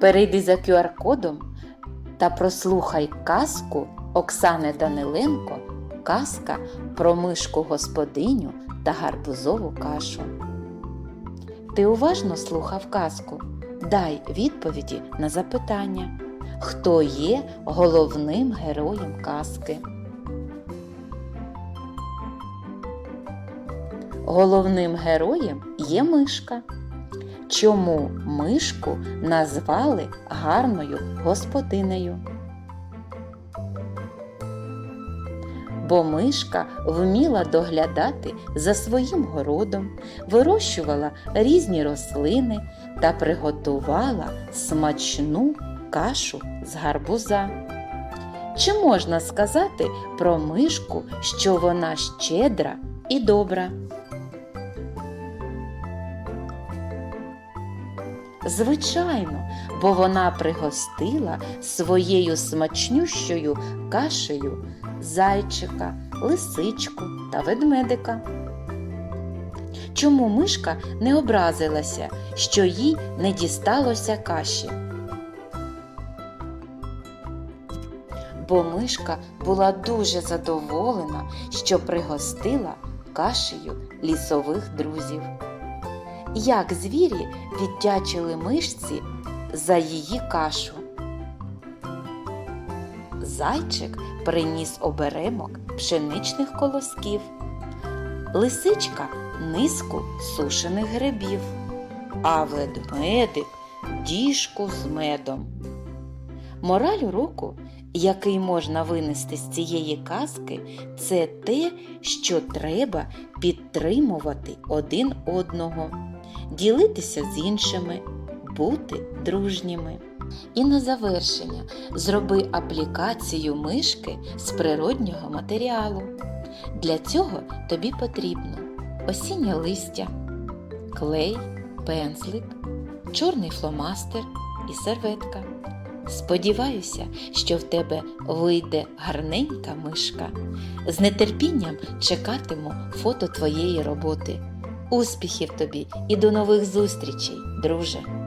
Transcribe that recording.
Перейди за QR-кодом та прослухай казку Оксани Даниленко Казка про мишку господиню та гарбузову кашу. Ти уважно слухав казку. Дай відповіді на запитання. Хто є головним героєм казки? Головним героєм є мишка. Чому мишку назвали гарною господинею? Бо мишка вміла доглядати за своїм городом, вирощувала різні рослини та приготувала смачну кашу з гарбуза. Чи можна сказати про мишку, що вона щедра і добра? Звичайно, бо вона пригостила своєю смачнющою кашею зайчика, лисичку та ведмедика. Чому мишка не образилася, що їй не дісталося каші? Бо мишка була дуже задоволена, що пригостила кашею лісових друзів. Як звірі віддячили мишці за її кашу. Зайчик приніс оберемок пшеничних колосків, лисичка низку сушених грибів, а ведмедик діжку з медом. Мораль уроку, який можна винести з цієї казки, це те, що треба підтримувати один одного, ділитися з іншими, бути дружніми. І на завершення зроби аплікацію мишки з природнього матеріалу. Для цього тобі потрібно осіннє листя, клей, пензлик, чорний фломастер і серветка. Сподіваюся, що в тебе вийде гарненька мишка. З нетерпінням чекатиму фото твоєї роботи. Успіхів тобі і до нових зустрічей, друже!